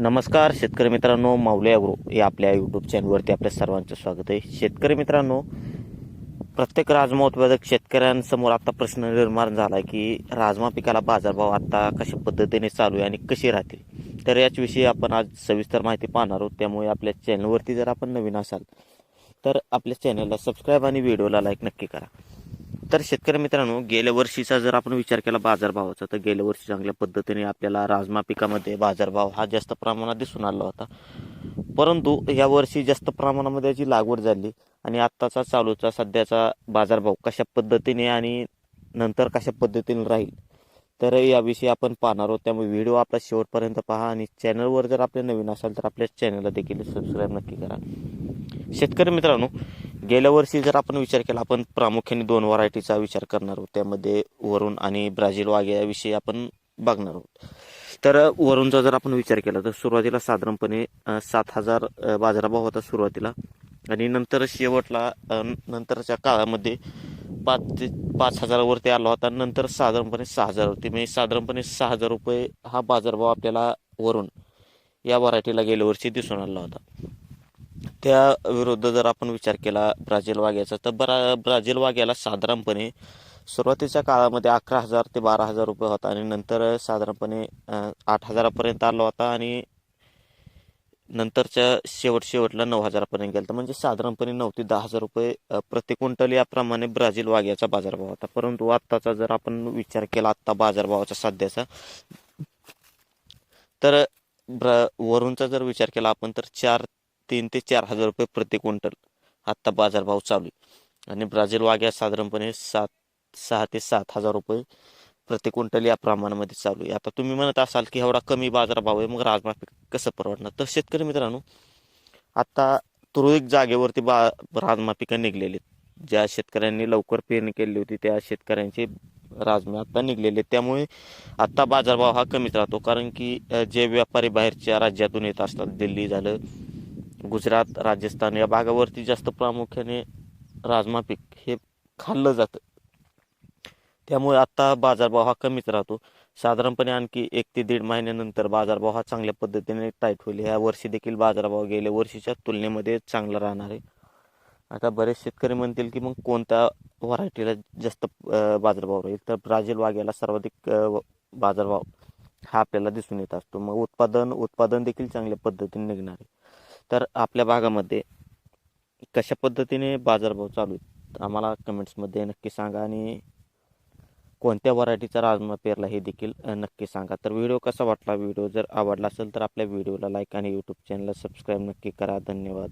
नमस्कार शेतकरी मित्रांनो माऊली अग्रो या आपल्या यूट्यूब चॅनलवरती आपल्या सर्वांचं स्वागत आहे. शेतकरी मित्रांनो प्रत्येक राजमा उत्पादक शेतकऱ्यांसमोर आता प्रश्न निर्माण झाला आहे की राजमा पिकाला बाजारभाव आता कशा पद्धतीने चालू आहे आणि कसे राहतील? तर याचविषयी आपण आज सविस्तर माहिती पाहणार आहोत. त्यामुळे आपल्या चॅनलवरती जर आपण नवीन असाल तर आपल्या चॅनलला सबस्क्राईब आणि व्हिडिओला लाईक नक्की करा. तर शेतकरी मित्रांनो गेल्या वर्षीचा जर आपण विचार केला बाजारभावाचा तर गेल्या वर्षी चांगल्या पद्धतीने आपल्याला राजमा पिकामध्ये बाजारभाव हा जास्त प्रमाणात दिसून आला होता. परंतु या वर्षी जास्त प्रमाणामध्ये याची लागवड झाली आणि आत्ताचा चालूचा सध्याचा बाजारभाव कशा पद्धतीने आणि नंतर कशा पद्धतीने राहील तर याविषयी आपण पाहणार आहोत. त्यामुळे व्हिडिओ आपला शेवटपर्यंत पहा आणि चॅनलवर जर आपले नवीन असाल तर आपल्या चॅनलला देखील सबस्क्राईब नक्की करा. शेतकरी मित्रांनो गेल्या वर्षी जर आपण विचार केला आपण प्रामुख्याने दोन व्हरायटीचा विचार करणार आहोत. त्यामध्ये वरुण आणि ब्राझील वाघ्या याविषयी आपण बघणार आहोत. तर वरूनचा जर आपण विचार केला तर सुरुवातीला साधारणपणे सात हजार बाजाराभाव होता सुरुवातीला. आणि नंतर शेवटला नंतरच्या काळामध्ये पाच ते पाच हजारावरती आला होता. नंतर साधारणपणे सहा हजारवरती. म्हणजे साधारणपणे सहा हजार रुपये हा बाजारभाव आपल्याला वरून या व्हरायटीला गेल्या वर्षी दिसून आला होता. त्या विरुद्ध जर आपण विचार केला ब्राझील वाघ्याचा तर ब्रा ब्राझील वाघ्याला साधारणपणे सुरुवातीच्या काळामध्ये अकरा हजार ते बारा हजार रुपये होता आणि नंतर साधारणपणे आठ हजारापर्यंत आला होता आणि नंतरच्या शेवट शेवटला नऊ हजारापर्यंत गेला म्हणजे साधारणपणे नऊ ते दहा हजार रुपये प्रति क्विंटल याप्रमाणे ब्राझील वाघ्याचा बाजारभाव होता. परंतु आत्ताचा जर आपण विचार केला आत्ता बाजारभावाचा सध्याचा तर ब्र वरूनचा जर विचार केला आपण तर चार तीन ते चार हजार रुपये प्रति क्विंटल. आत्ता बाजारभाव चालू आहे. आणि ब्राझील वाघ्या साधारणपणे सात सहा ते सात हजार रुपये प्रति क्विंटल या प्रमाणामध्ये चालू आहे. आता तुम्ही म्हणत असाल की एवढा कमी बाजारभाव आहे मग राजमा पीक कसं परवडणार? तर शेतकरी मित्रांनो आता तुरळक जागेवरती बा राजमा पिकं निघलेली ज्या शेतकऱ्यांनी लवकर पेरणी केली होती त्या शेतकऱ्यांचे राजमे आत्ता निघलेले आहेत. त्यामुळे आत्ता बाजारभाव हा कमीच राहतो. कारण की जे व्यापारी बाहेरच्या राज्यातून येत असतात दिल्ली झालं गुजरात राजस्थान या भागावरती जास्त प्रामुख्याने राजमा पीक हे खाल्लं जातं. त्यामुळे आत्ता बाजारभाव हा कमीच राहतो. साधारणपणे आणखी एक ते दीड महिन्यानंतर बाजारभाव हा चांगल्या पद्धतीने टाईट होईल. ह्या वर्षी देखील बाजारभाव गेल्या वर्षीच्या तुलनेमध्ये चांगला राहणार आहे. आता बरेच शेतकरी म्हणतील की मग कोणत्या व्हरायटीला जास्त बाजारभाव राहील? तर ब्राझील वाघ्याला सर्वाधिक बाजारभाव हा आपल्याला दिसून येत असतो. मग उत्पादन उत्पादन देखील चांगल्या पद्धतीने निघणार आहे. तर आपल्या भागामध्ये कशा पद्धतीने बाजारभाव चालू आहेत आम्हाला कमेंट्समध्ये नक्की सांगा आणि कोणत्या व्हरायटीचा राजमा पेरला हे देखील नक्की सांगा. तर व्हिडिओ कसा वाटला व्हिडिओ जर आवडला असेल तर आपल्या व्हिडिओला लाईक आणि यूट्यूब चॅनलला सबस्क्राईब नक्की करा. धन्यवाद.